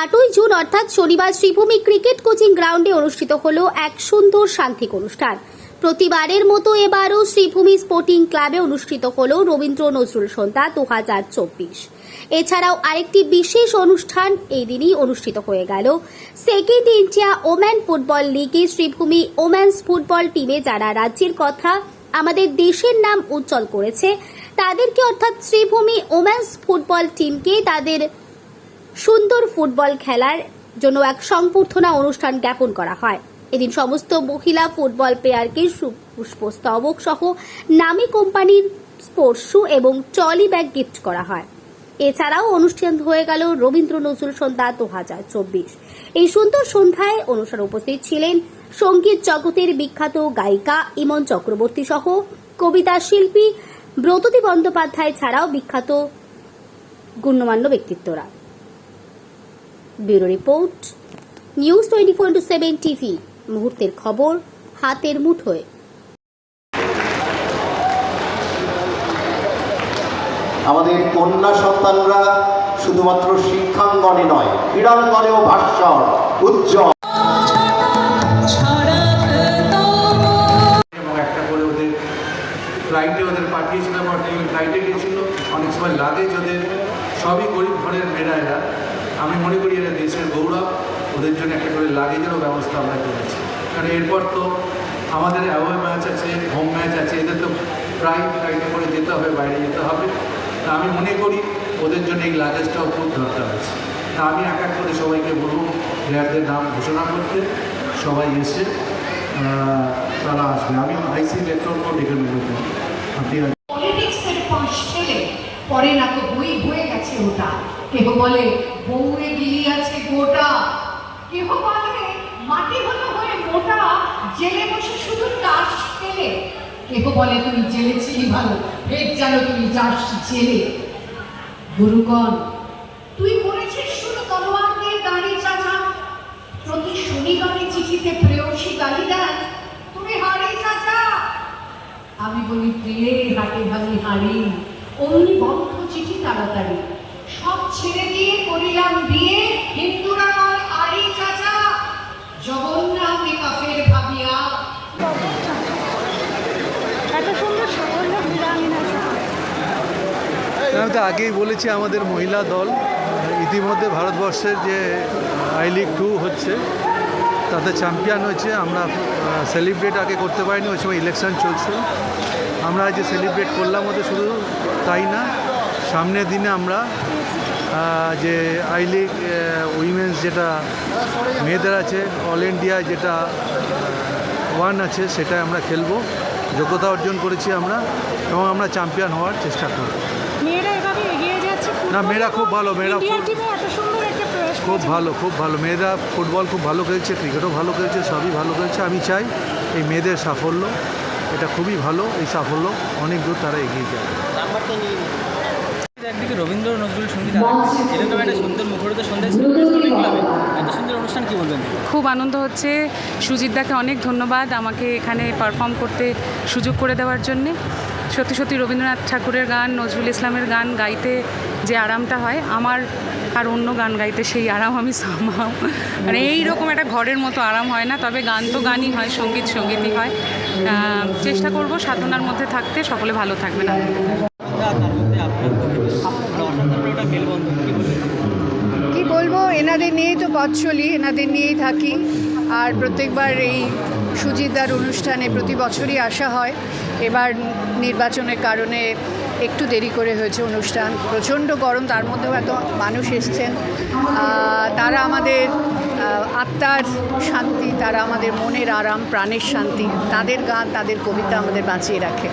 আটই জুন, অর্থাৎ শনিবার শ্রীভূমি ক্রিকেট কোচিং গ্রাউন্ডে অনুষ্ঠিত হল এক সুন্দর শান্তিক অনুষ্ঠান। প্রতিবারের মতো এবারও শ্রীভূমি স্পোর্টিং ক্লাবে অনুষ্ঠিত হলো রবীন্দ্র নজরুল সন্ধ্যা দু হাজার চব্বিশ। এছাড়াও আরেকটি বিশেষ অনুষ্ঠান এই দিনই অনুষ্ঠিত হয়ে গেল। সেকেন্ড ইন্ডিয়া ওম্যান ফুটবল লিগে শ্রীভূমি ওম্যান্স ফুটবল টিমে যারা রাজ্যের কথা আমাদের দেশের নাম উজ্জ্বল করেছে, তাদেরকে অর্থাৎ শ্রীভূমি ওম্যান্স ফুটবল টিমকে তাদের সুন্দর ফুটবল খেলার জন্য এক সংবর্ধনা অনুষ্ঠান জ্ঞাপন করা হয়। এদিন সমস্ত মহিলা ফুটবল প্লেয়ারকে পুষ্পস্তবক সহ নামী কোম্পানির স্পোর্টস শু এবং ট্রলি ব্যাগ গিফট করা হয়। এছাড়াও অনুষ্ঠান হয়ে গেল রবীন্দ্র নজরুল সন্ধ্যা দু হাজার চব্বিশ। এই সুন্দর সন্ধ্যায় অনুষ্ঠানে উপস্থিত ছিলেন সংগীত জগতের বিখ্যাত গায়িকা ইমন চক্রবর্তী সহ কবিতা শিল্পী ব্রততী বন্দ্যোপাধ্যায় ছাড়াও বিখ্যাত গণ্যমান্য ব্যক্তিত্বরা। Bureau report news twenty four into seven TV মুহূর্তের খবর হাতের মুঠোয়। আমাদের কন্যা সন্তানরা শুধুমাত্র শিক্ষাঙ্গনে নয় ক্রীড়াঙ্গনেও ভাস্বর উজ্জ্বল। এবং একটা করে ওদের ফ্লাইটে ওদের পাঠিয়েছিলাম ফ্লাইটে গিয়েছিল অনেক সময় লাগেজ ওদের সবই গরিব ঘরের মেয়েরা এরা আমি মনে করি এটা দেশের গৌরব, ওদের জন্য একটা করে লাগেজেরও ব্যবস্থা আমরা করেছি। কারণ এরপর তো আমাদের অ্যাওয়ে ম্যাচ আছে হোম ম্যাচ আছে, এদের তো প্রায় ফ্লাইটে করে যেতে হবে, বাইরে যেতে হবে। তা আমি মনে করি ওদের জন্য এই লাগেজটাও খুব দরকার আছে। তা আমি এক এক করে সবাইকে বলব প্লেয়ারদের নাম ঘোষণা করতে। সবাই এসে তারা আসবে। আমি আইসি ইলেকট্রনকেও ডেকে নেব আপনি পলিটিক্সের পাশ ছেলে পরে না তো বই বয়ে গেছে ওটা। কেহ বলে বউয়ে গিলি আছে গোটা। কেহ বলে মাটি হলো হয়ে মোটা জেলে বসে শুধু তাস খেলে। কেহ বলে, তুমি জেলে ছিলি ভালো, ফের জানো তুমি যাস জেলে। গুরুগণ, তুই বলেছিস শুধু তলোয়ার দিয়ে দাঁড়িয়ে চাচা। প্রতি শনিবারে চিঠিতে প্রেয়সী গালি দেন তুমি হারি চাচা। আমি বলি প্রিয়ে হাটে ভাঙি হাড়ি, অমনি বন্ধ চিঠি তাড়াতাড়ি। সব করিলাম বিয়ে হিন্দুরা চাচা জগন্নাথে কাফের ভাবিয়া। আমি তো আগেই বলেছি আমাদের মহিলা দল ইতিমধ্যে ভারতবর্ষের যে আই লিগ টু হচ্ছে তাতে চ্যাম্পিয়ন হয়েছে। আমরা সেলিব্রেট আগে করতে পারিনি ওই সময় ইলেকশন চলছে আমরা যে সেলিব্রেট করলাম ওদের শুধু তাই না সামনের দিনে আমরা যে আই লিগ উইমেন্স যেটা মেয়েদের আছে অল ইন্ডিয়া যেটা ওয়ান আছে সেটাই আমরা খেলব। যোগ্যতা অর্জন করেছি আমরা এবং আমরা চ্যাম্পিয়ন হওয়ার চেষ্টা করব। না মেয়েরা খুব ভালো মেয়েরা খুব টিমে এত সুন্দর একটা প্রয়াস খুব ভালো খুব ভালো। মেয়েরা ফুটবল খুব ভালো খেলছে ক্রিকেটও ভালো খেলছে সবই ভালো খেলছে। আমি চাই এই মেয়েদের সাফল্য। এটা খুবই ভালো এই সাফল্য অনেক দূর তারা এগিয়ে যাবে একদিকে রবীন্দ্র নজরুল সংগীত আর এরকম একটা সুন্দর মুখরিত সন্ধ্যা এত সুন্দর অনুষ্ঠান কি বলবেন? খুব আনন্দ হচ্ছে। সুজিতদাকে অনেক ধন্যবাদ আমাকে এখানে পারফর্ম করতে সুযোগ করে দেওয়ার জন্যে। সত্যি সত্যি রবীন্দ্রনাথ ঠাকুরের গান নজরুল ইসলামের গান গাইতে যে আরামটা হয় আমার আর অন্য গান গাইতে সেই আরাম আমি সামাও মানে এইরকম একটা ঘরের মতো আরাম হয় না তবে গান তো গানই হয় সংগীত সঙ্গীতই হয়। চেষ্টা করব সাধনার মধ্যে থাকতে। সকলে ভালো থাকবেন। আনন্দ তার মধ্যে কি বলব, এনাদের নিয়েই তো পথ চলি, এনাদের নিয়েই থাকি। আর প্রত্যেকবার এই সুজিতদার অনুষ্ঠানে প্রতি বছরই আসা হয়। এবার নির্বাচনের কারণে একটু দেরি করে হয়েছে অনুষ্ঠান। প্রচণ্ড গরম, তার মধ্যেও এত মানুষ এসছেন। তারা আমাদের আত্মার শান্তি, তারা আমাদের মনের আরাম, প্রাণের শান্তি, তাদের গান, তাদের কবিতা আমাদের বাঁচিয়ে রাখে।